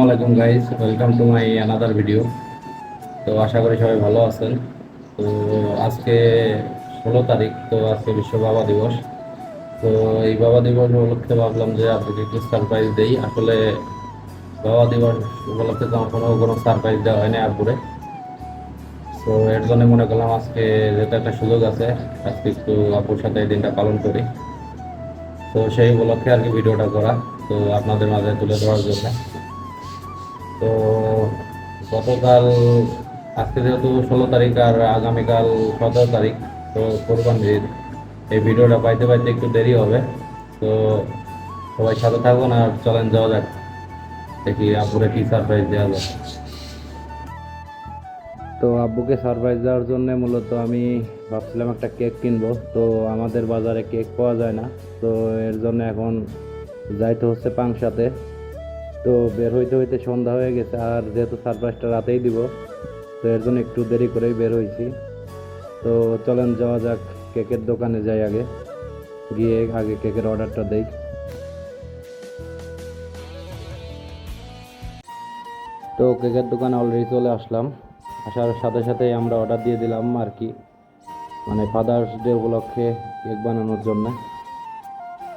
আলাইকুম guys welcome to my another video তো আশা করি সবাই ভালো আছেন। তো আজকে ষোলো তারিখ, তো আজকে বিশ্ব বাবা দিবস। তো এই বাবা দিবস উপলক্ষে ভাবলাম যে আপনাকে একটু সারপ্রাইজ দেই। আসলে বাবা দিবস উপলক্ষে তো কোনো কোনো সারপ্রাইজ দেওয়া হয়নি আপুরে তো এর জন্য মনে করলাম আজকে যেটা একটা সুযোগ আছে, আজকে একটু আপুর সাথে এই দিনটা পালন করি। তো সেই উপলক্ষে আর কি ভিডিওটা করা, তো আপনাদের মাঝে তুলে ধরার জন্য। তো গতকাল, আজকে যেহেতু ষোলো তারিখ আর আগামীকাল সতেরো তারিখ, তো কোরবানির ঈদ এই ভিডিওটা পাইতে পাইতে একটু দেরি হবে। তো সবাই সাথে থাকুন আর চলেন যাওয়া যাক। দেখি আপুরে কি সারপ্রাইজ দেওয়া যায়। তো আব্বুকে সারপ্রাইজ দেওয়ার জন্য মূলত আমি ভাবছিলাম একটা কেক কিনবো। তো আমাদের বাজারে কেক পাওয়া যায় না। তো এর জন্য এখন যাইতে হচ্ছে পাংশাতে। তো বের হইতে হইতে সন্ধ্যা হয়ে গেছে, আর যেহেতু সারপ্রাইজটা রাতেই দিব, তো এর জন্য একটু দেরি করেই বের হয়েছি তো চলেন যাওয়া যাক, কেকের দোকানে যাই আগে, গিয়ে আগে কেকের অর্ডারটা দেই। তো কেকের দোকানে অলরেডি চলে আসলাম, আসার সাথে সাথেই আমরা অর্ডার দিয়ে দিলাম আর কি মানে ফাদার্স ডে উপলক্ষে কেক বানানোর জন্য।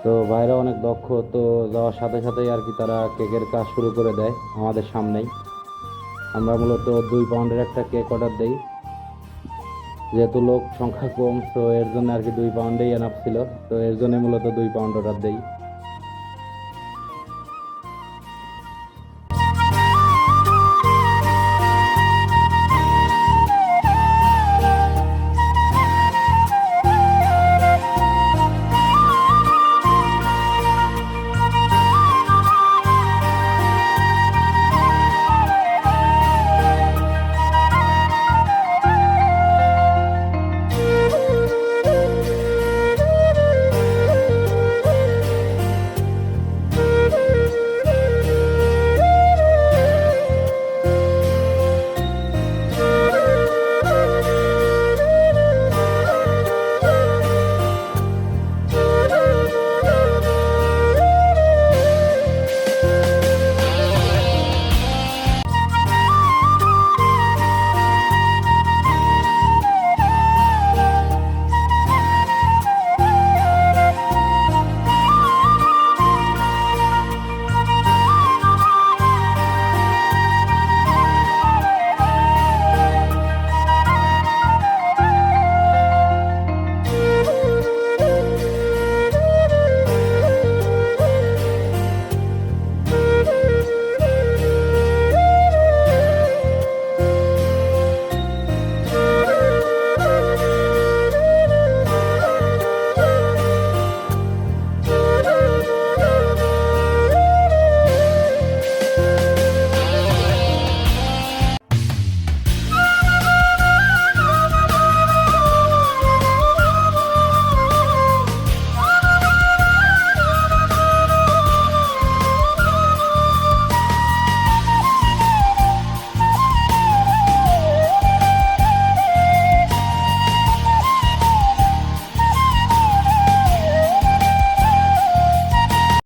তো ভাইরা অনেক দক্ষ, তো যাওয়ার সাথে সাথেই আর কি তারা কেকের কাজ শুরু করে দেয় আমাদের সামনেই। আমরা মূলত দুই পাউন্ডের একটা কেক অর্ডার দিই। যেহেতু লোক সংখ্যা কম, তো এর জন্য আর কি দুই পাউন্ডেই এনাফ ছিল, তো এর জন্য মূলত দুই পাউন্ড অর্ডার দেই।